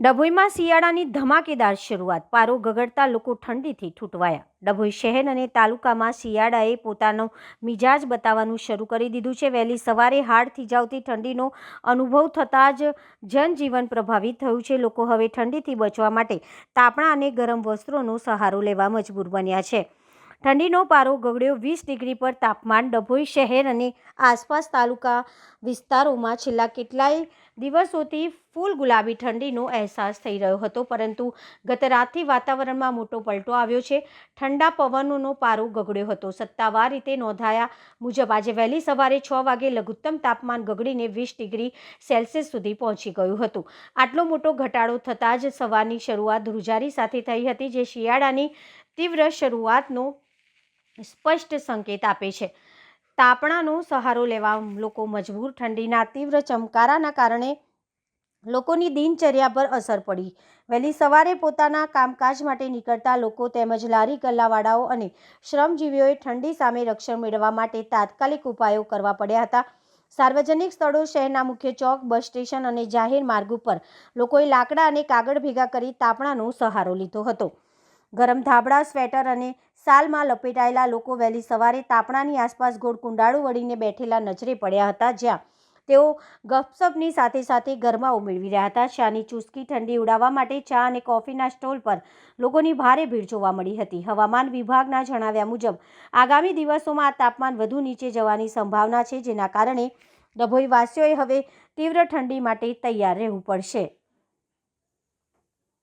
ડભોઈમાં શિયાળાની ધમાકેદાર શરૂઆત. પારો ગગડતા લોકો ઠંડીથી ઠૂંટવાયા. ડભોઈ શહેર અને તાલુકામાં શિયાળાએ પોતાનો મિજાજ બતાવવાનું શરૂ કરી દીધું છે. વહેલી સવારે હાડ થીજાવતી ઠંડીનો અનુભવ થતાં જ જનજીવન પ્રભાવિત થયું છે. લોકો હવે ઠંડીથી બચવા માટે તાપણા અને ગરમ વસ્ત્રોનો સહારો લેવા મજબૂર બન્યા છે. ઠંડીનો પારો ગગડ્યો, વીસ ડિગ્રી પર તાપમાન ડભોઈ શહેર અને આસપાસ તાલુકા વિસ્તારોમાં છેલ્લા કેટલાય દિવસોથી ફૂલ ગુલાબી ઠંડીનો અહેસાસ થઈ રહ્યો હતો. પરંતુ ગત રાતથી વાતાવરણમાં મોટો પલટો આવ્યો છે. ઠંડા પવનોનો પારો ગગડ્યો હતો. સત્તાવાર રીતે નોંધાયા મુજબ આજે વહેલી સવારે છ વાગે લઘુત્તમ તાપમાન ગગડીને વીસ ડિગ્રી સેલ્સિયસ સુધી પહોંચી ગયું હતું. આટલો મોટો ઘટાડો થતાં જ સવારની શરૂઆત ધ્રુજારી સાથે થઈ હતી, જે શિયાળાની તીવ્ર શરૂઆતનો સ્પષ્ટ સંકેત આપે છે. તાપણાનો સહારો લેવા લોકો મજબૂર, ઠંડીના, તીવ્ર ચમકારાના કારણે લોકોની દિનચર્યા પર અસર પડી. વહેલી સવારે પોતાના કામકાજ માટે નીકળતા લોકો તેમજ લારી, ગલ્લાવાળાઓ અને શ્રમજીવીઓએ ઠંડી સામે રક્ષણ મેળવવા માટે તાત્કાલિક ઉપાયો કરવા પડ્યા હતા. સાર્વજનિક સ્થળો, શહેરના મુખ્ય ચોક, બસ સ્ટેશન અને જાહેર માર્ગ ઉપર લોકોએ લાકડા અને કાગળ ભેગા કરી તાપણાનો સહારો લીધો હતો. ગરમ ધાબળા, સ્વેટર અને સાલમાં લપેટાયેલા લોકો વહેલી સવારે તાપણાની આસપાસ ગોળ કુંડાળું વળીને બેઠેલા નજરે પડ્યા હતા, જ્યાં તેઓ ગપસપની સાથે સાથે ગરમાઓ મેળવી રહ્યા હતા. ચાની ચુસ્કી ઠંડી ઉડાવવા માટે ચા અને કોફીના સ્ટોલ પર લોકોની ભારે ભીડ જોવા મળી હતી. હવામાન વિભાગના જણાવ્યા મુજબ, આગામી દિવસોમાં આ તાપમાન વધુ નીચે જવાની સંભાવના છે, જેના કારણે ડભોઈવાસીઓએ હવે તીવ્ર ઠંડી માટે તૈયાર રહેવું પડશે.